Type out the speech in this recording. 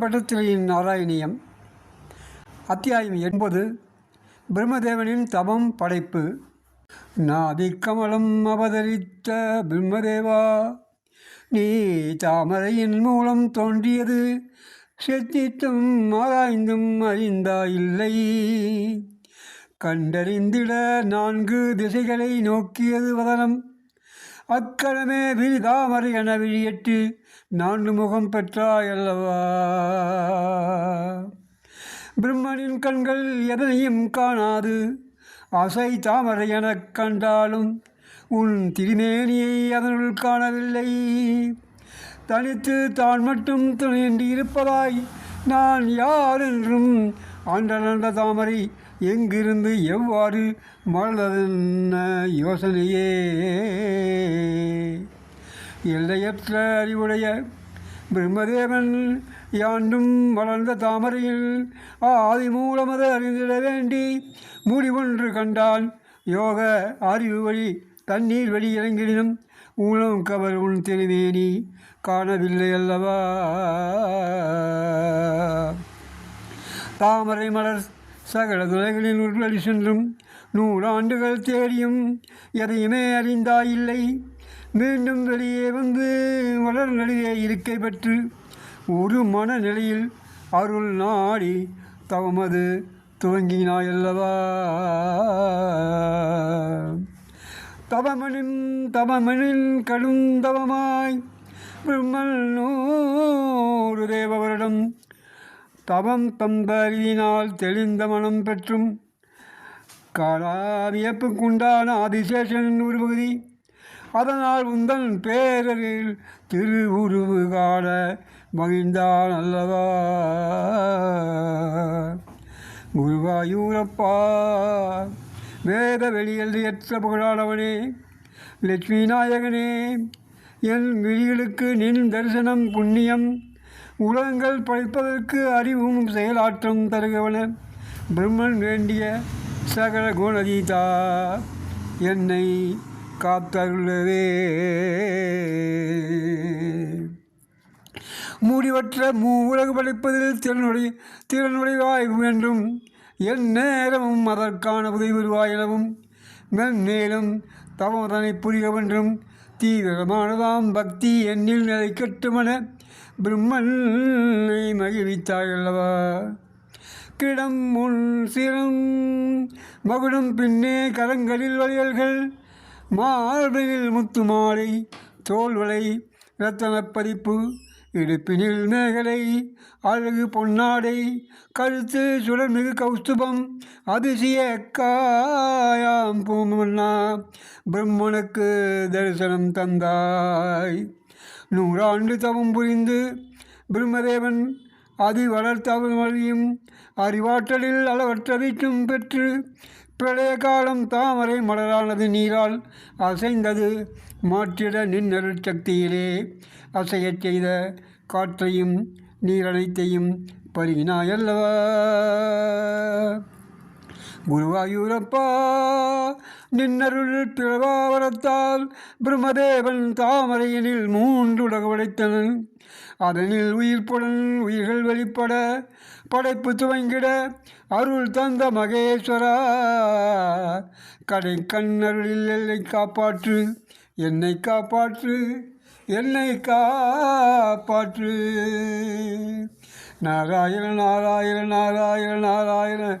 பட்டத்திரையின் நாராயணியம். அத்தியாயம் என்பது பிரம்மதேவனின் தவம் படைப்பு. நாபிக்கமலம் அவதரித்த பிரம்மதேவா நீ தாமரையின் மூலம் தோன்றியது செத்தித்தும் ஆராய்ந்தும் அறிந்தாயில்லை. கண்டறிந்திட நான்கு திசைகளை நோக்கியது வதனம். அக்கணமே விரிதாமரை என விழியட்டு நான்கு முகம் பெற்றாயல்லவா? பிரம்மனின் கண்கள் எதனையும் காணாது அசை தாமரை எனக் கண்டாலும் உன் திருமேனியை அதனுள் காணவில்லை. தனித்து தான் மட்டும் துணையின்றி இருப்பதாய் நான் யார் என்றும் ஆண்ட தாமரை எங்கிருந்து எவ்வாறு மலர்ந்ததென்ன யோசனையே? எல்லையற்ற அறிவுடைய பிரம்மதேவன் யாண்டும் வளர்ந்த தாமரையில் ஆதி மூலமது அறிந்திட வேண்டி முடிவொன்று கண்டான். யோக அறிவு வழி தண்ணீர் வழி இறங்கினும் ஊனம் கவர் உன் திருமேனி காணவில்லை அல்லவா? தாமரை மலர் சகல துறைகளில் உள்வழி சென்றும். நூறாண்டுகள் தேடியும் எதையுமே அறிந்தாயில்லை. மீண்டும் வெளியே வந்து மலர் நடுவே இருக்கை பெற்று ஒரு மனநிலையில் அருள் நாடி தவமது துவங்கினாயல்லவா. தவமனின் தவமனின் கடும் தவமாய் பிரம்மல் நூறு தேவ வருடம் தவம் தம்பறியினால் அறிவினால் தெளிந்த மனம் பெற்றும் காலாவியப்புக்குண்டான ஆதிசேஷன் ஒரு பகுதி. அதனால் உந்தன் பேரரில் திருவுருவு கால மகிழ்ந்தான் அல்லவா? குருவாயூரப்பா வேத வெளியில் எற்ற புகழானவனே லட்சுமி நாயகனே என் விழிகளுக்கு நின் தரிசனம் புண்ணியம் உலகங்கள் படைப்பதற்கு அறிவும் செயலாற்றம் தருகவன பிரம்மன் வேண்டிய சகல குணதீதா என்னை காத்தருளவே. முடிவற்ற மூ உலகு படைப்பதில் திறனுடைய திறனுடைவாய் வேண்டும் என் நேரமும் அதற்கான உதவி எனவும் மென்மேலும் தவமதனை வேண்டும் தீவிரமானதாம் பக்தி என்னில் நிலைக்கட்டுமென கட்டுமன பிரம்மனை மகிழ்வித்தாயல்லவா கிடம் முன் சிரம் மகுடம் பின்னே கரங்களில் வளையல்கள் மார்பில் முத்து மாலை தோல்வளை ரத்தன பதிப்பு இடுப்பினில் மேகலை அழகு பொன்னாடை கழுத்து சுடர்மிகு கௌஸ்துபம் அதிசய காயாம் பூமன்னா பிரம்மனுக்கு தரிசனம் தந்தாய். நூறாண்டு தவம் புரிந்து பிரம்மதேவன் அதி வளர்த்தவன் வழியும் அறிவாற்றலில் அளவற்ற பெற்று பிரளய காலம் தாமரை மலரானது நீரால் அசைந்தது. மாற்றிட நின்னருள் சக்தியிலே அசையச் செய்த காற்றையும் நீரனைத்தையும் பருகினாயல்லவா? குருவாயூரப்பா நின்னருள் பிரபாவரத்தால் பிரம்மதேவன் தாமரையினில் மூன்று உடைத்தனன் அதனில் உயிர்ப்புடன் உயிர்கள் வெளிப்பட படைப்பு துவங்கிட அருள் தந்த மகேஸ்வரா. கடை கண்ணருளில் எல்லை காப்பாற்று என்னை காப்பாற்று என்னை காப்பாற்று. நாராயண நாராயண நாராயண நாராயண